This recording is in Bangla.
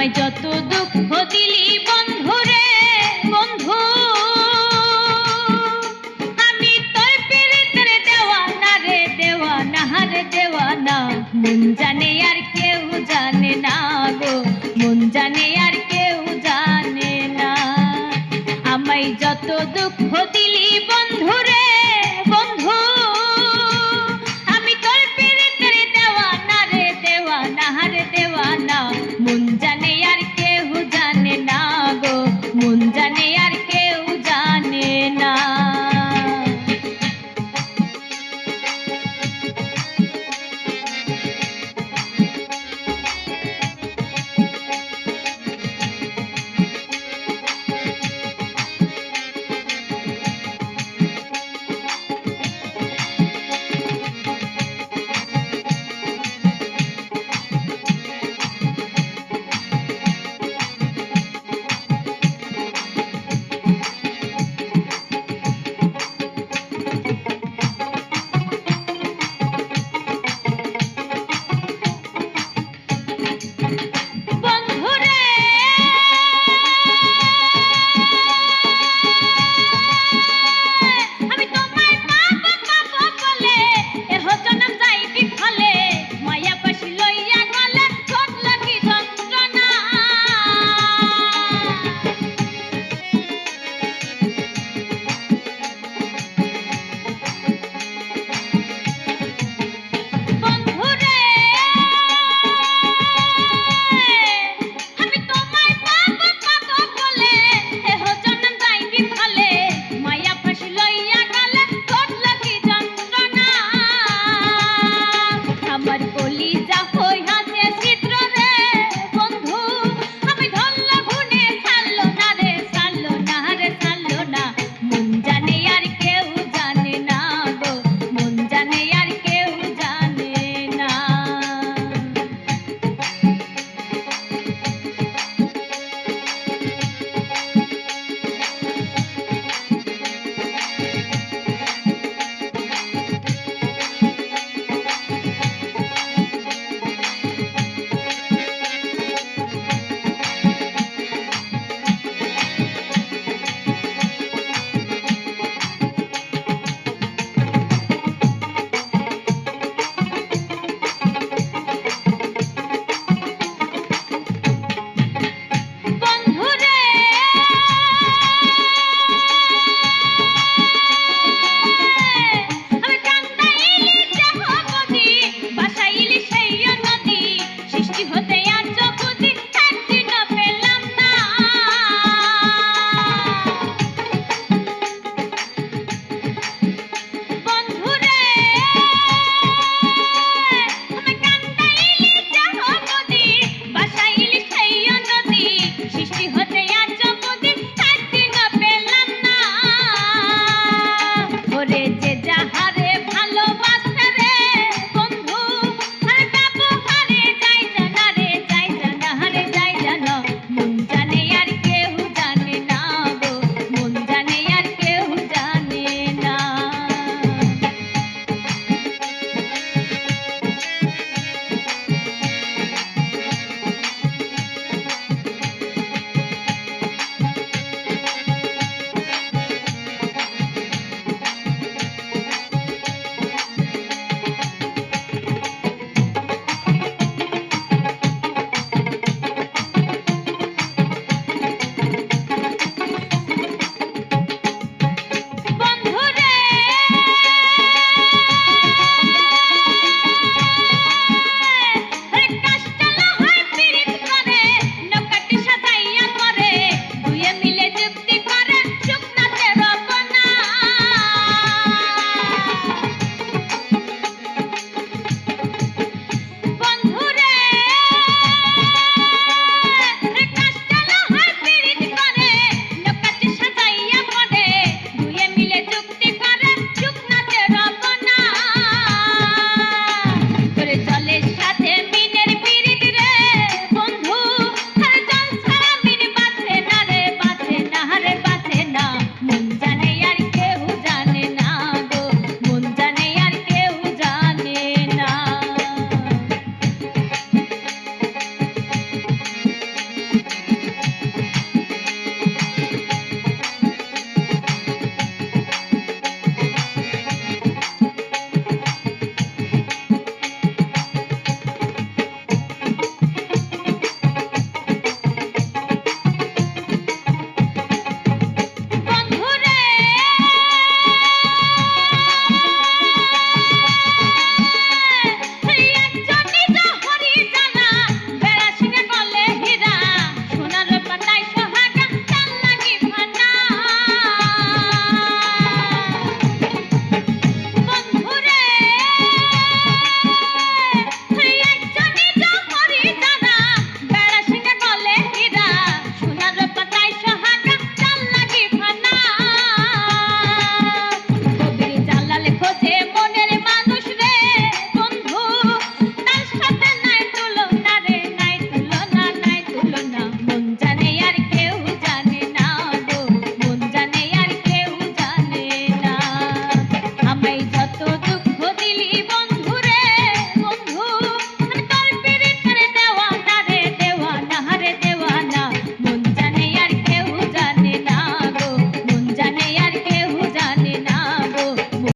আমায় যত দুঃখ দিলি, বন্ধু রে, বন্ধু। আমি তোর পিড়িতের দেওয়ানা রে, দেওয়ানা হারে দেওয়ানা। মন জানে আর কেউ জানে না গো, মন জানে আর কেউ জানে না। আমায় যত দুঃখ দিলি, বন্ধু রে, বন্ধু। মন জানে আর